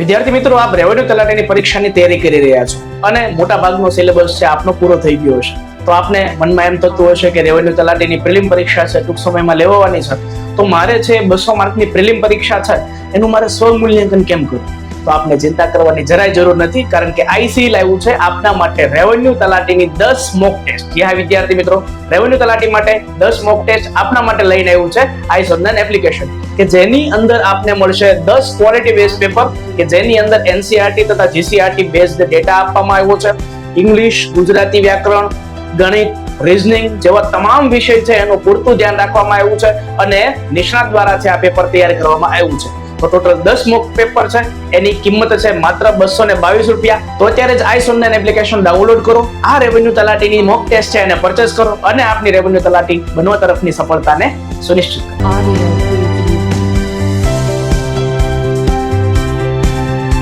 વિદ્યાર્થી મિત્રો, આપ રેવન્યુ તલાટીની પરીક્ષાની તૈયારી કરી રહ્યા છો અને મોટા ભાગનો સિલેબસ છે, આપનો પૂરો થઈ ગયો હશે. તો આપને મનમાં એમ થતું હશે કે રેવન્યુ તલાટીની પ્રિલિમ પરીક્ષા છે, ટૂંક સમયમાં લેવાની છે. તો મારે છે, બસો માર્કની પ્રિલિમ પરીક્ષા છે એનું મારે સ્વમૂલ્યાંકન કેમ કરવું? તો આપને ચિંતા કરવાની જરાય જરૂર નથી, કારણ કે આઈસી લાવ્યું છે આપના માટે રેવન્યુ તલાટીની દસ મોક ટેસ્ટ હા વિદ્યાર્થી મિત્રો? રેવન્યુ તલાટી માટે દસ મોક ટેસ્ટ આપના માટે લઈને આવ્યું છે આઈ સંધાન એપ્લિકેશન કે જેની અંદર આપને મળશે દસ ક્વોલિટી બેઝ પેપર કે જેની અંદર એનસીઆરટી તથા જીસીઆરટી બેઝડ ડેટા આપવામાં આવ્યો છે. ઇંગ્લિશ ગુજરાતી વ્યાકરણ, ગણિત રીઝનિંગ જેવા તમામ વિષય છે એનું પૂરતું ધ્યાન રાખવામાં આવ્યું છે અને નિષ્ણાત દ્વારા છે આ પેપર તૈયાર કરવામાં આવ્યું છે. તો ટોટલ દસ મોક પેપર છે, એની કિંમત છે માત્ર બસો ને બાવીસ રૂપિયા. તો અત્યારે જ આઈ સોનલાઈન એપ્લિકેશન ડાઉનલોડ કરો, આ રેવન્યુ તલાટીની મોક ટેસ્ટ છે એને પરચેસ કરો અને આપની રેવન્યુ તલાટી બનવા તરફની સફળતાને સુનિશ્ચિત કરો.